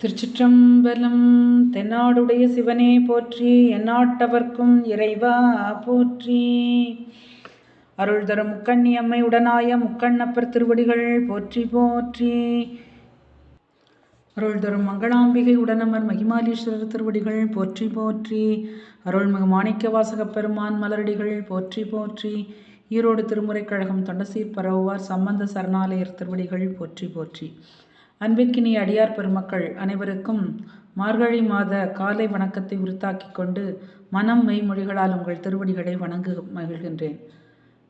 திருச்சிற்றம்பலம் தென்னாடுடைய சிவனே போற்றி எந்நாட்டவர்க்கும் இறைவா போற்றி. அருள் தரும் முக்கண்ணி அம்மை உடனாய முக்கண்ணப்பர் திருவடிகள் போற்றி போற்றி. அருள் தரும் மங்களாம்பிகை உடனமர் மகிமாலீஸ்வரர் திருவடிகள் போற்றி போற்றி. அருள்மிகு மாணிக்க வாசகப் பெருமான் மலரடிகள் போற்றி போற்றி. ஈரோடு திருமுறை கழகம் தொண்டசீர் பரவுவார் சம்பந்த சரணாலயர் திருவடிகள் போற்றி போற்றி. அன்பிக்கினி அடியார் பெருமக்கள் அனைவருக்கும் மார்கழி மாத காலை வணக்கத்தை உருத்தாக்கி கொண்டு மனம் மெய்மொழிகளால் உங்கள் திருவடிகளை வணங்கு மகிழ்கின்றேன்.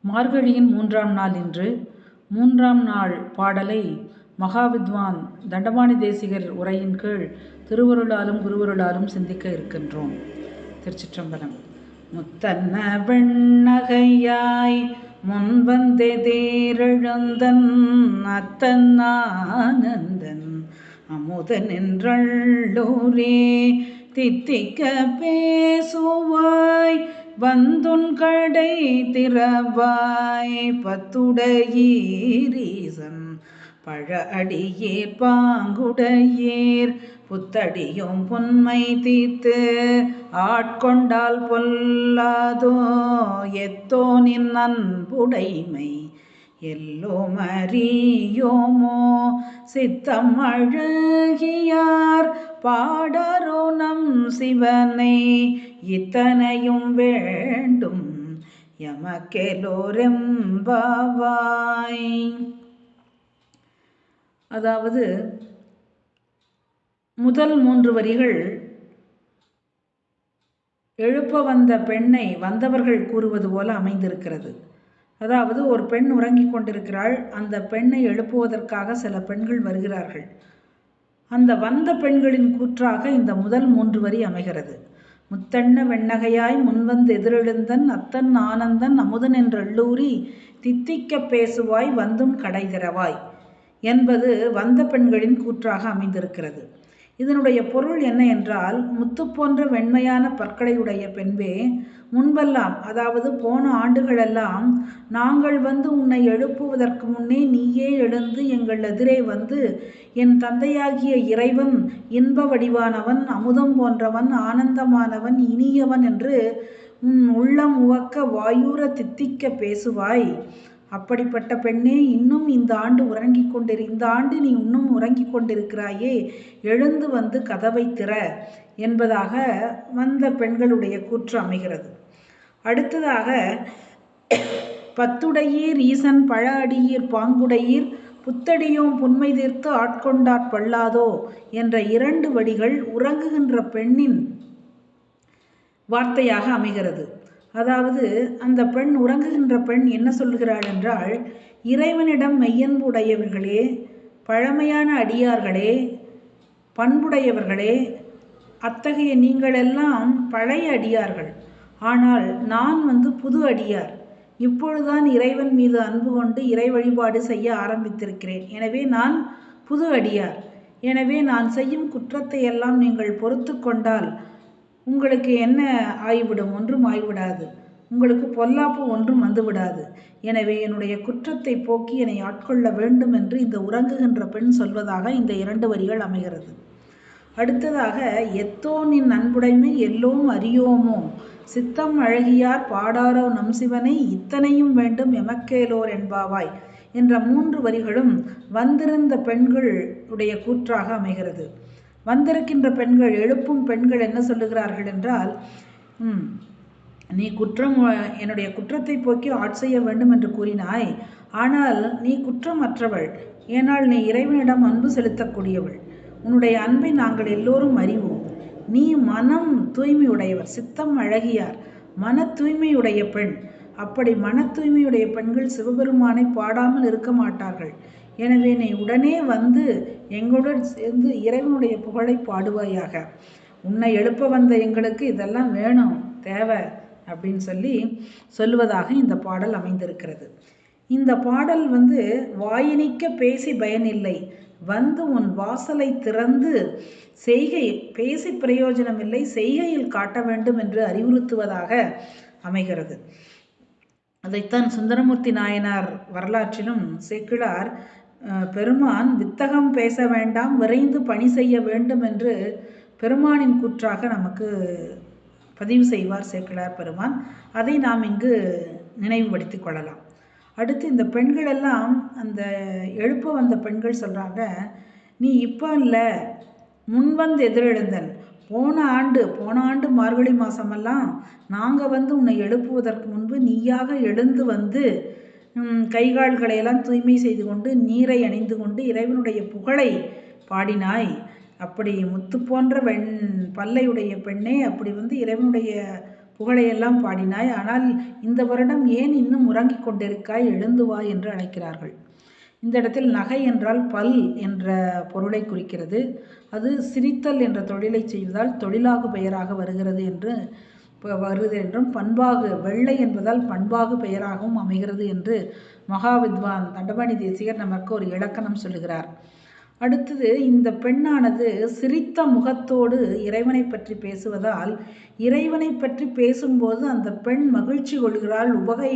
மார்கழியின் மூன்றாம் நாள் இன்று மூன்றாம் நாள் பாடலை மகாவித்வான் தண்டபாணி தேசிகர் உரையின் கீழ் திருவருளாலும் குருவருளாலும் சிந்திக்க இருக்கின்றோம். திருச்சிற்றம்பலம். முத்தன்ன வெண்ணகையாய் முன்வந்தே தேரழந்தன் அத்தன் ஆனந்தன் அமுதன் என்றள்ளூரே தித்திக்க பேசுவாய் வந்துன் கடை திறவாய் பத்துடையீரீசன். பழ அடியே பாங்குடையேர் புத்தடியும் புன்மை தீத்து ஆட்கொண்டால் பொல்லாதோ? எத்தோ நின் அன்புடைமை எல்லோம் அறியோமோ? சித்தம் அழகியார் பாடரோ நம் சிவனை இத்தனையும் வேண்டும் எமக்கெலோரெம்பாவாய் அதாவது முதல் மூன்று வரிகள் எழுப்ப வந்த பெண்ணை வந்தவர்கள் கூறுவது போல அமைந்திருக்கிறது. அதாவது ஒரு பெண் உறங்கிக் கொண்டிருக்கிறாள். அந்த பெண்ணை எழுப்புவதற்காக சில பெண்கள் வருகிறார்கள். அந்த வந்த பெண்களின் கூற்றாக இந்த முதல் மூன்று வரி அமைகிறது. முத்தண்ண வெண்ணகையாய் முன்வந்து எதிரெழுந்தன் அத்தன் ஆனந்தன் அமுதன் என்றள்ளூரி தித்திக்க பேசுவாய் வந்தும் கடை திறவாய் என்பது வந்த பெண்களின் கூற்றாக அமைந்திருக்கிறது. இதனுடைய பொருள் என்ன என்றால் முத்து போன்ற வெண்மையான பற்களையுடைய பெண்பே முன்பெல்லாம் அதாவது போன ஆண்டுகளெல்லாம் நாங்கள் வந்து உன்னை எழுப்புவதற்கு முன்னே நீயே எழுந்து எங்கள் எதிரே வந்து என் தந்தையாகிய இறைவன் இன்ப வடிவானவன் அமுதம் போன்றவன் ஆனந்தமானவன் இனியவன் என்று உன் உள்ளம் உவக்க வாயூர தித்திக்க பேசுவாய். அப்படிப்பட்ட பெண்ணே இன்னும் இந்த ஆண்டு உறங்கிக் கொண்டிரு இந்த ஆண்டு நீ இன்னும் உறங்கிக் கொண்டிருக்கிறாயே எழுந்து வந்து கதவை திற என்பதாக வந்த பெண்களுடைய கூற்று அமைகிறது. அடுத்ததாக பத்துடையீர் ஈசன் பழ அடியீர் பாங்குடையீர் புத்தடியும் புன்மை தீர்த்து ஆட்கொண்டாற் பல்லாதோ என்ற இரண்டு வடிகள் உறங்குகின்ற பெண்ணின் வார்த்தையாக அமைகிறது. அதாவது அந்த பெண் உறங்குகின்ற பெண் என்ன சொல்கிறாள் என்றால் இறைவனிடம் மெய்யன்பு உடையவர்களே பழமையான அடியார்களே பண்புடையவர்களே அத்தகைய நீங்களெல்லாம் பழைய அடியார்கள். ஆனால் நான் வந்து புது அடியார். இப்பொழுதுதான் இறைவன் மீது அன்பு கொண்டு இறை வழிபாடு செய்ய ஆரம்பித்திருக்கிறேன். எனவே நான் புது அடியார். எனவே நான் செய்யும் குற்றத்தை எல்லாம் நீங்கள் பொறுத்து கொண்டால் உங்களுக்கு என்ன ஆய்விடும்? ஒன்றும் ஆய்விடாது. உங்களுக்கு பொல்லாப்பு ஒன்றும் வந்துவிடாது. எனவே என்னுடைய குற்றத்தை போக்கி என்னை ஆட்கொள்ள வேண்டும் என்று இந்த உறங்குகின்ற பெண் சொல்வதாக இந்த இரண்டு வரிகள் அமைகிறது. அடுத்ததாக எத்தோனின் அன்புடைமை எல்லோம் அறியோமோ? சித்தம் அழகியார் பாடாரோ நம் சிவனை இத்தனையும் வேண்டும் எமக்கேலோர் என்பாவாய் என்ற மூன்று வரிகளும் வந்திருந்த பெண்களுடைய கூற்றாக அமைகிறது. வந்திருக்கின்ற பெண்கள் எழுப்பும் பெண்கள் என்ன சொல்லுகிறார்கள் என்றால் நீ குற்றம் என்னுடைய குற்றத்தை போக்கி ஆட்செய்ய வேண்டும் என்று கூறினாய். ஆனால் நீ குற்றமற்றவள். ஏனால் நீ இறைவனிடம் அன்பு செலுத்தக்கூடியவள். உன்னுடைய அன்பை நாங்கள் எல்லோரும் அறிவோம். நீ மனம் தூய்மையுடையவர். சித்தம் அழகியார். மன தூய்மையுடைய பெண். அப்படி மன தூய்மையுடைய பெண்கள் சிவபெருமானை பாடாமல் இருக்க மாட்டார்கள். எனவே நீ உடனே வந்து எங்களுடன் சேர்ந்து இறைவனுடைய புகழை பாடுவாயாக. உன்னை எழுப்ப வந்த எங்களுக்கு இதெல்லாம் வேணும் தேவை அப்படின்னு சொல்லி சொல்லுவதாக இந்த பாடல் அமைந்திருக்கிறது. இந்த பாடல் வந்து வாயினிக்க பேசி பயனில்லை. வந்து உன் வாசலை திறந்து செய்கை பேசி பிரயோஜனம் இல்லை செய்கையில் காட்ட வேண்டும் என்று அறிவுறுத்துவதாக அமைகிறது. அதைத்தான் சுந்தரமூர்த்தி நாயனார் வரலாற்றிலும் சேக்கிழார் பெருமான் வித்தகம் பேச வேண்டாம் விரைந்து பணி செய்ய வேண்டும் என்று பெருமானின் கூற்றாக நமக்கு பதிவு செய்வார் சேக்கிழார் பெருமான். அதை நாம் இங்கு நினைவுபடுத்தி கொள்ளலாம். அடுத்து இந்த பெண்கள் எல்லாம் அந்த எழுப்ப வந்த பெண்கள் சொல்கிறாங்க நீ இப்போ இல்லை முன்வந்து எதிரெழுந்தன் போன ஆண்டு போன ஆண்டு மார்கழி மாதமெல்லாம் நாங்கள் வந்து உன்னை எழுப்புவதற்கு முன்பு நீயாக எழுந்து வந்து கைகால்களையெல்லாம் தூய்மை செய்து கொண்டு நீரை அணிந்து கொண்டு இறைவனுடைய புகழை பாடினாய். அப்படி முத்து போன்ற வெண் பல்லையுடைய பெண்ணே அப்படி வந்து இறைவனுடைய புகழையெல்லாம் பாடினாய். ஆனால் இந்த வருடம் ஏன் இன்னும் உறங்கிக் கொண்டிருக்காய்? எழுந்து வா என்று அழைக்கிறார்கள். இந்த இடத்தில் நகை என்றால் பல் என்ற பொருளை குறிக்கிறது. அது சிரித்தல் என்ற தொழிலை செய்வதால் தொழிலாகு பெயராக வருகிறது என்று வருது என்றும் பண்பாகு வெள்ளை என்பதால் பண்பாகு பெயராகவும் அமைகிறது என்று மகாவித்வான் தண்டபாணி தேசிகர் நமக்கு ஒரு இலக்கணம் சொல்லுகிறார். அடுத்தது இந்த பெண்ணானது சிரித்த முகத்தோடு இறைவனை பற்றி பேசுவதால் இறைவனை பற்றி பேசும்போது அந்த பெண் மகிழ்ச்சி கொள்கிறாள் உவகை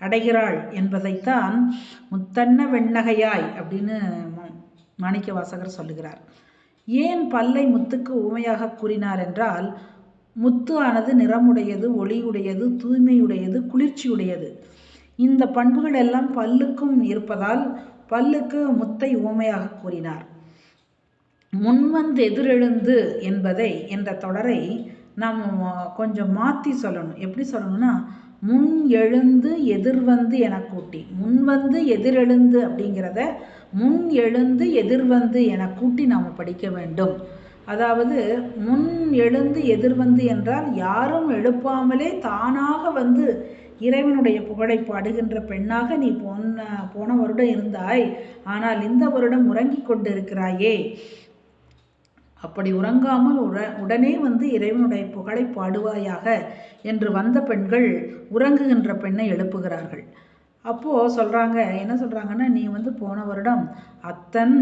அடைகிறாள் என்பதைத்தான் முத்தன்ன வெண்ணகையாய் அப்படின்னு மாணிக்க வாசகர் சொல்லுகிறார். ஏன் பல்லை முத்துக்கு உமையாக கூறினார் என்றால் முத்து ஆனது நிறமுடையது ஒளியுடையது தூய்மையுடையது குளிர்ச்சியுடையது. இந்த பண்புகள் எல்லாம் பல்லுக்கும் இருப்பதால் பல்லுக்கு முத்தை உவமையாக கூறினார். முன்வந்து எதிரெழுந்து என்பதை என்ற தொடரை நாம் கொஞ்சம் மாற்றி சொல்லணும். எப்படி சொல்லணும்னா முன் எழுந்து எதிர்வந்து என கூட்டி. முன்வந்து எதிரெழுந்து அப்படிங்கிறத முன் எழுந்து எதிர்வந்து என கூட்டி நாம் படிக்க வேண்டும். அதாவது முன் எழுந்து எதிர்வந்து என்றால் யாரும் எழுப்பாமலே தானாக வந்து இறைவனுடைய புகழை பாடுகின்ற பெண்ணாக நீ போன போன வருடம் இருந்தாய். ஆனால் இந்த வருடம் உறங்கிக் கொண்டிருக்கிறாயே. அப்படி உறங்காமல் உட உடனே வந்து இறைவனுடைய புகழை பாடுவாயாக என்று வந்த பெண்கள் உறங்குகின்ற பெண்ணை எழுப்புகிறார்கள். அப்போது சொல்கிறாங்க என்ன சொல்கிறாங்கன்னா நீ வந்து போன வருடம் அத்தன்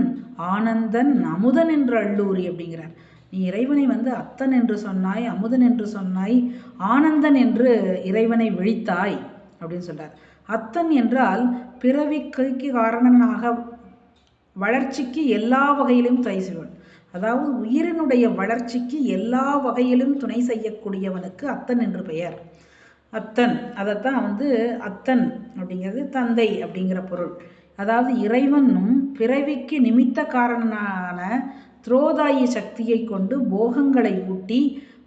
ஆனந்தன் அமுதன் என்று அள்ளூரி அப்படிங்கிறார். நீ இறைவனை வந்து அத்தன் என்று சொன்னாய் அமுதன் என்று சொன்னாய் ஆனந்தன் என்று இறைவனை விழித்தாய் அப்படின்னு சொல்கிறார் அத்தன் என்றால் பிறவிக்கு காரணனாக வளர்ச்சிக்கு எல்லா வகையிலும் தை செய்வன் அதாவது உயிரினுடைய வளர்ச்சிக்கு எல்லா வகையிலும் துணை செய்யக்கூடியவனுக்கு அத்தன் என்று பெயர். அத்தன் அதைத்தான் வந்து அத்தன் அப்படிங்கிறது தந்தை அப்படிங்கிற பொருள். அதாவது இறைவனும் பிறவிக்கு நிமித்த காரணனான துரோதாயி சக்தியை கொண்டு போகங்களை ஊட்டி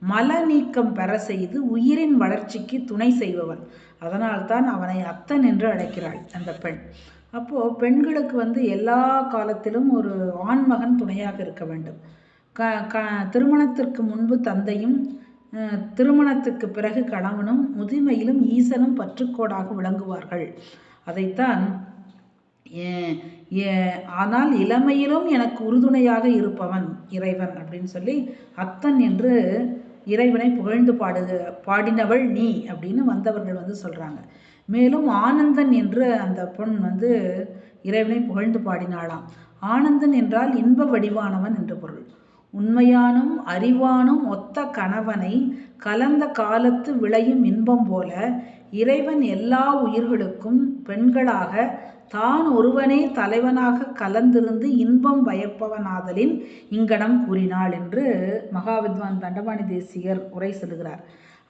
மல நீக்கம் பெற செய்து உயிரின் வளர்ச்சிக்கு துணை செய்பவன். அதனால்தான் அவனை அத்தன் என்று அழைக்கிறாள் அந்த பெண். அப்போது பெண்களுக்கு வந்து எல்லா காலத்திலும் ஒரு ஆண்மகன் துணையாக இருக்க வேண்டும். க க திருமணத்திற்கு முன்பு தந்தையும் திருமணத்துக்கு பிறகு கணவனும் முதுமையிலும் ஈசனும் பற்றுக்கோடாக விளங்குவார்கள். அதைத்தான் ஆனால் இளமையிலும் எனக்கு உறுதுணையாக இருப்பவன் இறைவன் அப்படின்னு சொல்லி அத்தன் என்று இறைவனை புகழ்ந்து பாடு பாடினவள் நீ அப்படின்னு வந்தவர்கள் வந்து சொல்கிறாங்க மேலும் ஆனந்தன் என்று அந்த பொன் வந்து இறைவனை புகழ்ந்து பாடினாளாம். ஆனந்தன் என்றால் இன்ப வடிவானவன் என்று பொருள். உண்மையானும் அறிவானும் ஒத்த கணவனை கலந்த காலத்து விளையும் இன்பம் போல இறைவன் எல்லா உயிர்களுக்கும் பெண்களாக தான் ஒருவனே தலைவனாக கலந்திருந்து இன்பம் பயப்பவனாதலின் இங்கனம் கூறினாள் என்று மகாவித்வான் தண்டபாணி தேசியர் உரை செல்கிறார்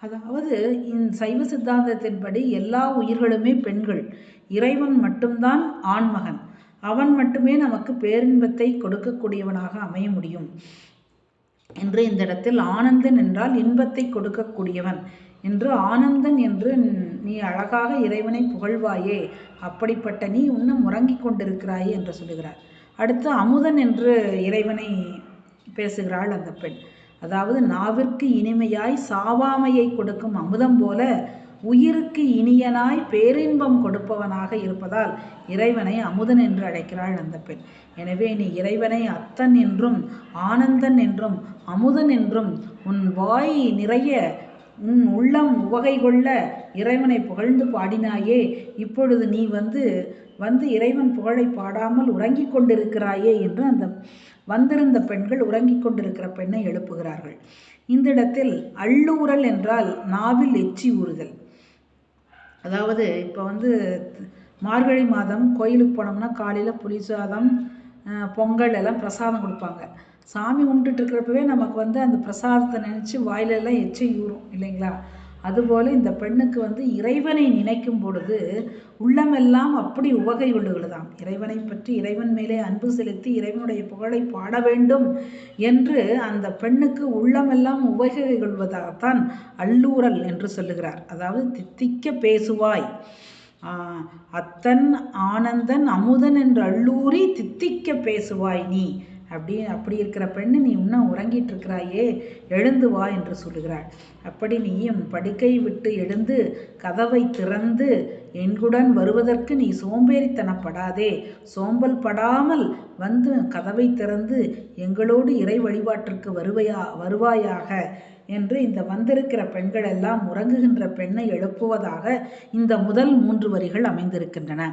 அதாவது இந்த சைவ சித்தாந்தத்தின்படி எல்லா உயிர்களுமே பெண்கள். இறைவன் மட்டும்தான் ஆண்மகன். அவன் மட்டுமே நமக்கு பேரின்பத்தை கொடுக்கக்கூடியவனாக அமைய முடியும். என்று இந்த இடத்தில் ஆனந்தன் என்றால் இன்பத்தை கொடுக்கக்கூடியவன். என்று ஆனந்தன் என்று நீ அழகாக இறைவனை புகழ்வாயே. அப்படிப்பட்ட நீ இன்னும் உறங்கிக் கொண்டிருக்கிறாயே என்று சொல்லுகிறார். அடுத்து அமுதன் என்று இறைவனை பேசுகிறாள் அந்த பெண். அதாவது நாவிற்கு இனிமையாய் சாவாமையை கொடுக்கும் அமுதம் போல உயிருக்கு இனியனாய் பேரின்பம் கொடுப்பவனாக இருப்பதால் இறைவனை அமுதன் என்று அழைக்கிறாள் அந்த பெண். எனவே நீ இறைவனை அத்தன் என்றும் ஆனந்தன் என்றும் அமுதன் என்றும் உன் வாய் நிறைய உன் உள்ளம் உவகை கொள்ள இறைவனை புகழ்ந்து பாடினாயே இப்பொழுது நீ வந்து வந்து இறைவன் புகழை பாடாமல் உறங்கிக் கொண்டிருக்கிறாயே என்று அந்த வந்திருந்த பெண்கள் உறங்கிக் கொண்டிருக்கிற பெண்ணை எழுப்புகிறார்கள். இந்த இடத்தில் அள்ளூரல் என்றால் நாவில் எச்சி ஊறுதல். அதாவது இப்போ வந்து மார்கழி மாதம் கோயிலுக்கு போனோம்னா காலையில் புளி சாதம் பொங்கல் எல்லாம் பிரசாதம் கொடுப்பாங்க. சாமி கும்பிட்டுட்டு இருக்கிறப்பவே நமக்கு வந்து அந்த பிரசாதத்தை நினச்சி வாயிலெல்லாம் எச்சி ஊறும் இல்லைங்களா? அதுபோல் இந்த பெண்ணுக்கு வந்து இறைவனை நினைக்கும் பொழுது உள்ளமெல்லாம் அப்படி உவகை கொள்ளுகிறதாம் இறைவனை பற்றி இறைவன் மேலே அன்பு செலுத்தி இறைவனுடைய புகழை பாட வேண்டும் என்று அந்த பெண்ணுக்கு உள்ளமெல்லாம் உவகை கொள்வதாகத்தான் அல்லூரல் என்று சொல்லுகிறார். அதாவது தித்திக்க பேசுவாய். அத்தன் ஆனந்தன் அமுதன் என்று அள்ளூரி தித்திக்க பேசுவாய் நீ. அப்படி அப்படி இருக்கிற பெண்ணு நீ இன்னும் உறங்கிட்டு இருக்கிறாயே எழுந்து வா என்று சொல்லுகிறாள். அப்படி நீயும் படுக்கை விட்டு எழுந்து கதவை திறந்து என்குடன் வருவதற்கு நீ சோம்பேறித்தனப்படாதே. சோம்பல் படாமல் வந்து கதவை திறந்து எங்களோடு இறை வழிபாட்டிற்கு வருவையா வருவாயாக. என்று இந்த வந்திருக்கிற பெண்கள் எல்லாம் உறங்குகின்ற பெண்ணை எழுப்புவதாக இந்த முதல் மூன்று வரிகள் அமைந்திருக்கின்றன.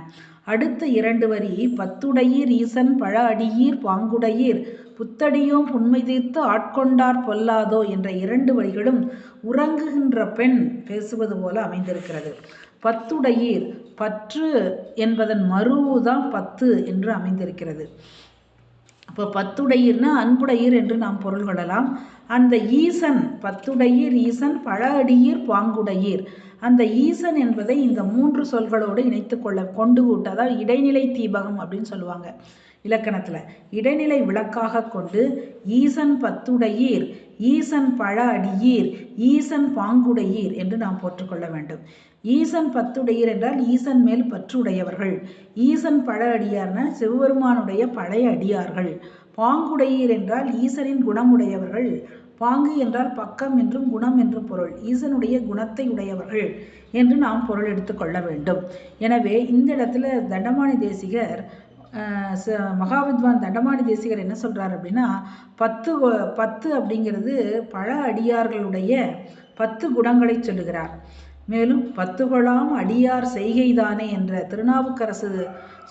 அடுத்த இரண்டு வரி பத்துடையீர் ஈசன் பழ அடியீர் பாங்குடையீர் புத்தடியோம் புண்மை தீர்த்து ஆட்கொண்டார் பொல்லாதோ என்ற இரண்டு வரிகளும் உறங்குகின்ற பெண் பேசுவது போல அமைந்திருக்கிறது. பத்துடையீர் பற்று என்பதன் மருவுதான் பத்து என்று அமைந்திருக்கிறது. அப்போ பத்துடையீர்னா அன்புடையீர் என்று நாம் பொருள் கொள்ளலாம். அந்த ஈசன் பத்துடையீர் ஈசன் பழ அடியீர் பாங்குடையீர். அந்த ஈசன் என்பதை இந்த மூன்று சொல்களோடு இணைத்து கொள்ள கொண்டு விட்டு அதாவது இடைநிலை தீபகம் அப்படின்னு சொல்லுவாங்க இலக்கணத்தில். இடைநிலை விளக்காக கொண்டு ஈசன் பத்துடையீர் ஈசன் பழ அடியீர் ஈசன் பாங்குடையீர் என்று நாம் போற்றுக்கொள்ள வேண்டும். ஈசன் பத்துடையீர் என்றால் ஈசன் மேல் பற்றுடையவர்கள். ஈசன் பழ அடியார்னா சிவபெருமானுடைய பழைய அடியார்கள். பாங்குடையீர் என்றால் ஈசனின் குணமுடையவர்கள். பாங்கு என்றால் பக்கம் என்றும் குணம் என்றும் பொருள். ஈசனுடைய குணத்தை உடையவர்கள் என்று நாம் பொருள் எடுத்துக்கொள்ள வேண்டும். எனவே இந்த இடத்துல தண்டமானி தேசிகர் மகாவித்வான் தண்டமானி தேசிகர் என்ன சொல்கிறார் அப்படின்னா பத்து பத்து அப்படிங்கிறது பழ அடியார்களுடைய பத்து குணங்களை சொல்லுகிறார். மேலும் பத்துகொளாம் அடியார் செய்கைதானே என்ற திருநாவுக்கரசு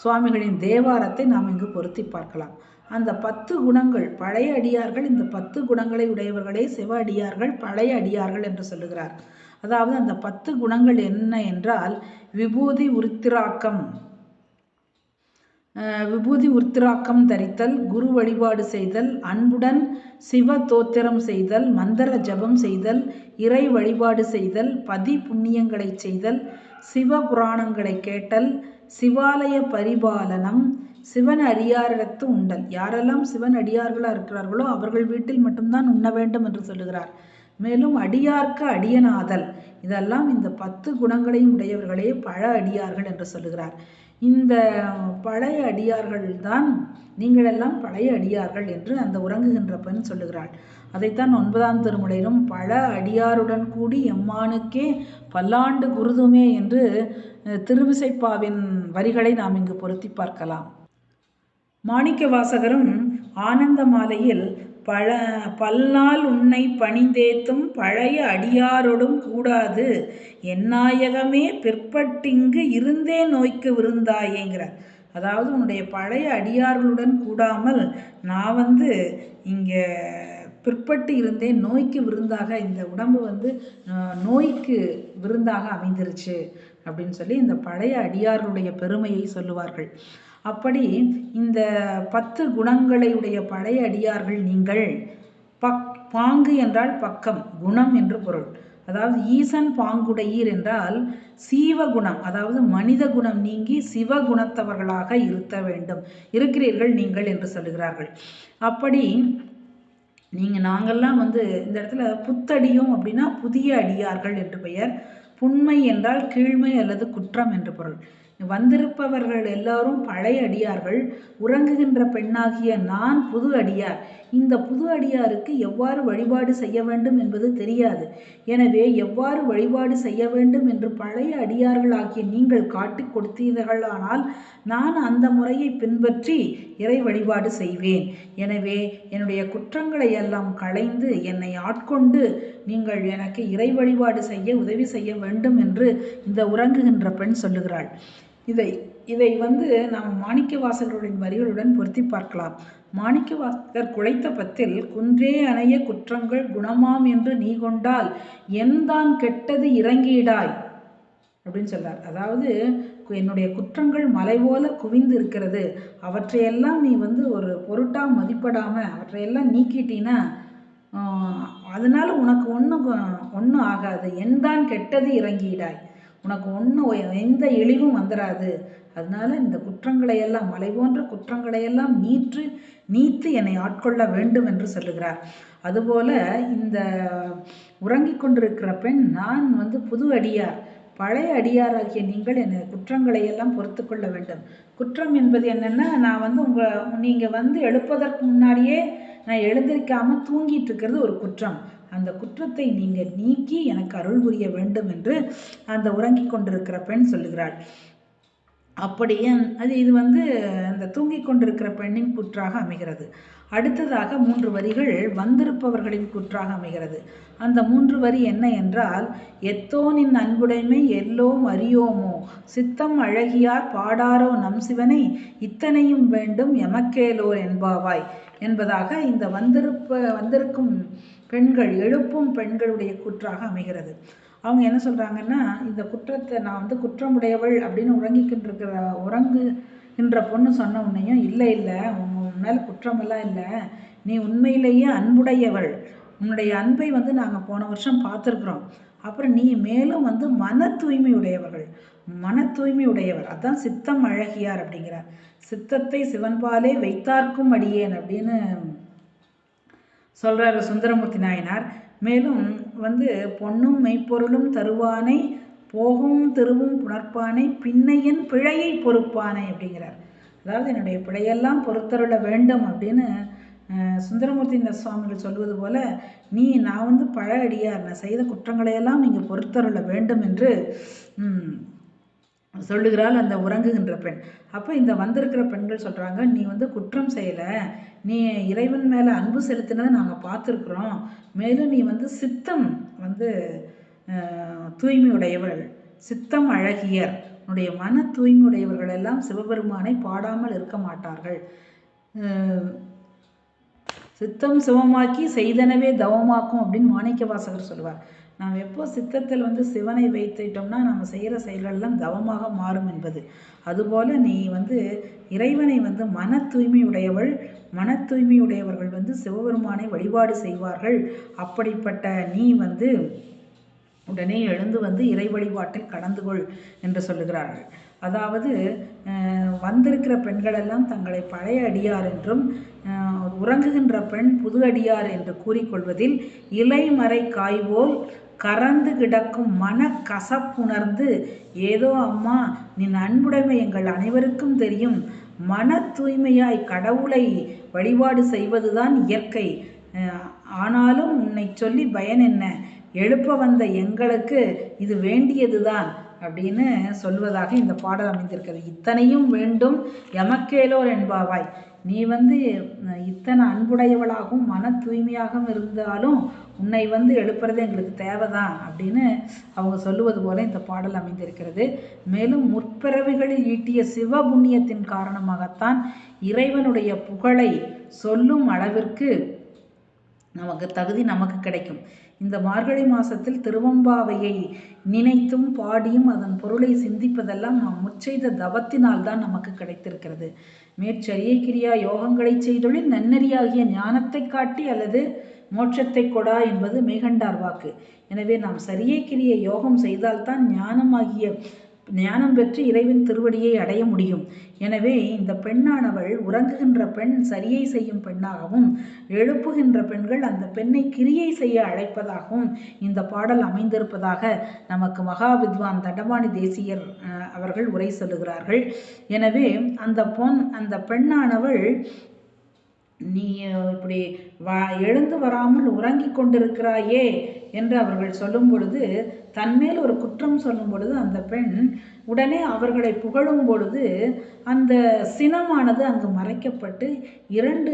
சுவாமிகளின் தேவாரத்தை நாம் இங்கு பொருத்தி பார்க்கலாம். அந்த பத்து குணங்கள் பழைய அடியார்கள் இந்த பத்து குணங்களை உடையவர்களே சிவ அடியார்கள் பழைய அடியார்கள் என்று சொல்லுகிறார். அதாவது அந்த பத்து குணங்கள் என்ன என்றால் விபூதி உருத்திராக்கம். விபூதி உருத்திராக்கம் தரித்தல் குரு வழிபாடு செய்தல் அன்புடன் சிவ தோத்திரம் செய்தல் மந்திர ஜபம் செய்தல் இறை வழிபாடு செய்தல் பதி புண்ணியங்களை செய்தல் சிவ புராணங்களை கேட்டல் சிவாலய பரிபாலனம் சிவன் அடியாரிடத்து உண்டல். யாரெல்லாம் சிவன் அடியார்களாக இருக்கிறார்களோ அவர்கள் வீட்டில் மட்டும்தான் உண்ண வேண்டும் என்று சொல்லுகிறார். மேலும் அடியார்க்கு அடியனாதல். இதெல்லாம் இந்த பத்து குணங்களையும் உடையவர்களே பழ அடியார்கள் என்று சொல்லுகிறார். இந்த பழைய அடியார்கள் தான் நீங்களெல்லாம் பழைய அடியார்கள் என்று அந்த உறங்குகின்ற பெண் சொல்லுகிறாள். அதைத்தான் ஒன்பதாம் திருமுறையிலும் பல அடியாருடன் கூடி எம்மானுக்கே பல்லாண்டு குருதுமே என்று திருவிசைப்பாவின் வரிகளை நாம் இங்கு பொருத்தி பார்க்கலாம். மாணிக்க வாசகரும் ஆனந்த மாலையில் பழ பல்நாள் உன்னை பணிந்தேத்தும் பழைய அடியாரோடும் கூடாது. எந்நாயகமே பிற்பட்டிங்கு இருந்தே நோய்க்கு விருந்தாயேங்கிறார். அதாவது உன்னுடைய பழைய அடியார்களுடன் கூடாமல் நான் வந்து இங்கே பிற்பட்டு இருந்தேன் நோய்க்கு விருந்தாக இந்த உடம்பு வந்து நோய்க்கு விருந்தாக அமைந்திருச்சு. அப்படின்னு சொல்லி இந்த பழைய அடியார்களுடைய பெருமையை சொல்லுவார்கள். அப்படி இந்த பத்து குணங்களை உடைய பழைய அடியார்கள் நீங்கள் பக் பாங்கு என்றால் பக்கம் குணம் என்று பொருள். அதாவது ஈசன் பாங்குடையீர் என்றால் சீவகுணம் அதாவது மனித குணம் நீங்கி சிவகுணத்தவர்களாக இருத்த வேண்டும். இருக்கிறீர்கள் நீங்கள் என்று சொல்லுகிறார்கள். அப்படி நீங்கள் நாங்கள்லாம் வந்து இந்த இடத்துல புத்தடியும் அப்படின்னா புதிய அடியார்கள் என்று பெயர். புண்மை என்றால் கீழ்மை அல்லது குற்றம் என்று பொருள். வந்திருப்பவர்கள் எல்லாரும் பழைய அடியார்கள் உறங்குகின்ற பெண்ணாகிய நான் புது அடியார். இந்த புது அடியாருக்கு எவ்வாறு வழிபாடு செய்ய வேண்டும் என்பது தெரியாது. எனவே எவ்வாறு வழிபாடு செய்ய வேண்டும் என்று பழைய அடியார்களாகிய நீங்கள் காட்டிக் கொடுத்தீர்களானால் நான் அந்த முறையை பின்பற்றி இறை வழிபாடு செய்வேன். எனவே என்னுடைய குற்றங்களை எல்லாம் களைந்து என்னை ஆட்கொண்டு நீங்கள் எனக்கு இறை வழிபாடு செய்ய உதவி செய்ய வேண்டும் என்று இந்த உறங்குகின்ற பெண் சொல்லுகிறாள். இதை இதை வந்து நாம் மாணிக்க வாசகர்களின் வரிகளுடன் பொருத்தி பார்க்கலாம். மாணிக்க வாசகர் குழைத்த பத்தில் குன்றே அணைய குற்றங்கள் குணமாம் என்று நீ கொண்டால் எந்தான் கெட்டது இறங்கிடாய் அப்படின்னு சொல்றார். அதாவது என்னுடைய குற்றங்கள் மலை போல குவிந்து இருக்கிறது. அவற்றையெல்லாம் நீ வந்து ஒரு பொருட்டாக மதிப்படாமல் அவற்றையெல்லாம் நீக்கிட்டீன்னா அதனால உனக்கு ஒன்றும் ஒன்றும் ஆகாது. என்தான் கெட்டது இறங்கிடாய். உனக்கு ஒன்றும் எந்த இழிவும் வந்துடாது அதனால இந்த குற்றங்களை எல்லாம் மலை போன்ற குற்றங்களை எல்லாம் நீற்று நீத்து என்னை ஆட்கொள்ள வேண்டும் என்று சொல்லுகிறார். அதுபோல இந்த உறங்கிக் கொண்டிருக்கிற பெண் நான் வந்து புது அடியார். பழைய அடியாராகிய நீங்கள் என்னை குற்றங்களை எல்லாம் பொறுத்து கொள்ள வேண்டும். குற்றம் என்பது என்னென்னா நான் வந்து உங்கள் நீங்கள் வந்து எழுப்பதற்கு முன்னாடியே நான் எழுந்திருக்காமல் தூங்கிட்டு இருக்கிறது ஒரு குற்றம். அந்த குற்றத்தை நீங்க நீக்கி எனக்கு அருள் புரிய வேண்டும் என்று அந்த உறங்கிக் கொண்டிருக்கிற பெண் சொல்லுகிறாள். அப்படியே அது இது வந்து அந்த தூங்கிக் கொண்டிருக்கிற பெண்ணின் குற்றாக அமைகிறது. அடுத்ததாக மூன்று வரிகள் வந்திருப்பவர்களின் குற்றாக அமைகிறது. அந்த மூன்று வரி என்ன என்றால் எத்தோனின் அன்புடைமை எல்லோம் அறியோமோ சித்தம் அழகியார் பாடாரோ நம் சிவனை இத்தனையும் வேண்டும் எமக்கேலோர் என்பாவாய் என்பதாக இந்த வந்திருப்ப வந்திருக்கும் பெண்கள் எழுப்பும் பெண்களுடைய குற்றாக அமைகிறது. அவங்க என்ன சொல்கிறாங்கன்னா இந்த குற்றத்தை நான் வந்து குற்றமுடையவள் அப்படின்னு உறங்கிக்கின்றிருக்கிற உறங்குகின்ற பொண்ணு சொன்ன உன்னையும் இல்லை இல்லை உன் மேலே குற்றமெல்லாம் இல்லை. நீ உண்மையிலேயே அன்புடையவள். உன்னுடைய அன்பை வந்து நாங்கள் போன வருஷம் பார்த்துருக்குறோம். அப்புறம் நீ மேலும் வந்து மன தூய்மை உடையவர்கள் மன தூய்மை உடையவர் அதான் சித்தம் அழகியார் அப்படிங்கிறார். சித்தத்தை சிவன்பாலே வைத்தார்க்கும் அடியேன் அப்படின்னு சொல்கிறாரு சுந்தரமூர்த்தி நாயனார். மேலும் வந்து பொன்னும் மெய்ப்பொருளும் தருவானை போகும் திருவும் புணர்ப்பானை பின்னையின் பிழையை பொறுப்பானை அப்படிங்கிறார். அதாவது என்னுடைய பிழையெல்லாம் பொறுத்தருள வேண்டும் அப்படின்னு சுந்தரமூர்த்தி இந்த சுவாமிகள் சொல்வது போல நீ நான் வந்து பழ அடியார் நான் செய்த குற்றங்களையெல்லாம் நீங்கள் பொறுத்தருள வேண்டும் என்று சொல்லுகிறாள் அந்த உறங்குகின்ற பெண். அப்போ இந்த வந்திருக்கிற பெண்கள் சொல்கிறாங்க நீ வந்து குற்றம் செய்யலை. நீ இறைவன் மேலே அன்பு செலுத்தினதை நாங்கள் பார்த்துருக்குறோம். மேலும் நீ வந்து சித்தம் வந்து தூய்மையுடையவள். சித்தம் அழகியர். உன்னுடைய மன தூய்மையுடையவர்கள் எல்லாம் சிவபெருமானை பாடாமல் இருக்க மாட்டார்கள். சித்தம் சிவமாக்கி செய்தனவே தவமாக்கும் அப்படின்னு மாணிக்க வாசகர் சொல்லுவார். நாம் எப்போ சித்தத்தில் வந்து சிவனை வைத்துட்டோம்னா நம்ம செய்கிற செயல்கள் எல்லாம் தவமாக மாறும் என்பது. அதுபோல் நீ வந்து இறைவனை வந்து மன தூய்மையுடையவள் மன தூய்மையுடையவர்கள் வந்து சிவபெருமானை வழிபாடு செய்வார்கள். அப்படிப்பட்ட நீ வந்து உடனே எழுந்து வந்து இறை வழிபாட்டில் கலந்து கொள் என்று சொல்லுகிறார்கள். அதாவது வந்திருக்கிற பெண்களெல்லாம் தங்களை பழைய அடியார் என்றும் உறங்குகின்ற பெண் புது அடியார் என்று கூறிக்கொள்வதில் இலைமறை காய்வோல் கறந்து கிடக்கும் மன கசப்புணர்ந்து ஏதோ அம்மா நின் அன்புடைமை எங்கள் அனைவருக்கும் தெரியும். மன தூய்மையாய் கடவுளை வழிபாடு செய்வதுதான் இயற்கை. ஆனாலும் உன்னை சொல்லி பயன் என்ன? எழுப்ப வந்த எங்களுக்கு இது வேண்டியதுதான். அப்படின்னு சொல்வதாக இந்த பாடல் அமைந்திருக்கிறது. இத்தனையும் வேண்டும் எமக்கேலோர் என்பாவாய். நீ வந்து இத்தனை அன்புடையவளாகவும் மன தூய்மையாகவும் இருந்தாலும் உன்னை வந்து எழுப்புறது எங்களுக்கு தேவைதான் அப்படின்னு அவங்க சொல்லுவது போல இந்த பாடல் அமைந்திருக்கிறது. மேலும் முற்பிறவிகளில் ஈட்டிய சிவபுண்ணியத்தின் காரணமாகத்தான் இறைவனுடைய புகழை சொல்லும் அளவிற்கு நமக்கு தகுதி நமக்கு கிடைக்கும். இந்த மார்கழி மாசத்தில் திருவம்பாவையை நினைத்தும் பாடியும் அதன் பொருளை சிந்திப்பதெல்லாம் நாம் முச்செய்த தவத்தினால் தான் நமக்கு கிடைத்திருக்கிறது. மேற்சரியை கிரியா யோகங்களை செய்தொழில் நன்னெறியாகிய ஞானத்தை காட்டி அல்லது மோட்சத்தை கொடா என்பது மேகண்டார் வாக்கு. எனவே நாம் சரியை கிரிய யோகம் செய்தால்தான் ஞானமாகிய ஞானம் பெற்று இறைவன் திருவடியை அடைய முடியும். எனவே இந்த பெண்ணானவள் உறங்குகின்ற பெண் சரியை செய்யும் பெண்ணாகவும் எழுப்புகின்ற பெண்கள் அந்த பெண்ணை கிரியை செய்ய அழைப்பதாகவும் இந்த பாடல் அமைந்திருப்பதாக நமக்கு மகா வித்வான் தண்டபாணி தேசியர் அவர்கள் உரை சொல்லுகிறார்கள். எனவே அந்த பொன் அந்த பெண்ணானவள் நீ இப்படி வா எழுந்து வராமல் உறங்கி கொண்டிருக்கிறாயே என்று அவர்கள் சொல்லும் பொழுது தன்மேல் ஒரு குற்றம் சொல்லும் பொழுது அந்த பெண் உடனே அவர்களை புகழும் பொழுது அந்த சினமானது அங்கு மறைக்கப்பட்டு இரண்டு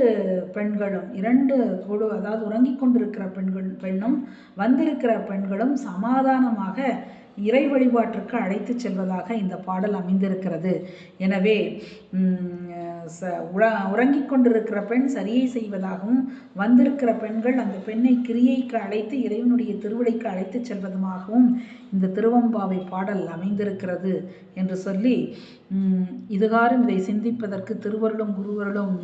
பெண்களும் இரண்டு குழு அதாவது உறங்கிக் கொண்டிருக்கிற பெண்கள் பெண்ணும் வந்திருக்கிற பெண்களும் சமாதானமாக இறை வழிபாட்டிற்கு அழைத்து செல்வதாக இந்த பாடல் அமைந்திருக்கிறது. எனவே ச உற உறங்கிக் கொண்டிருக்கிற பெண் சரியை செய்வதாகவும் வந்திருக்கிற பெண்கள் அந்த பெண்ணை கிரியைக்கு அழைத்து இறைவனுடைய திருவிடைக்கு அழைத்துச் செல்வதுமாகவும் இந்த திருவம்பாவை பாடல் அமைந்திருக்கிறது என்று சொல்லி இதுகாரும் இதை சிந்திப்பதற்கு திருவருளும் குருவருளும்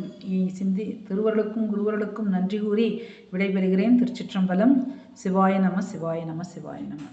சிந்தி திருவருளுக்கும் குருவருளுக்கும் நன்றி கூறி விடைபெறுகிறேன் திருச்சிற்றம்பலம். சிவாய நம சிவாய நம சிவாய நம.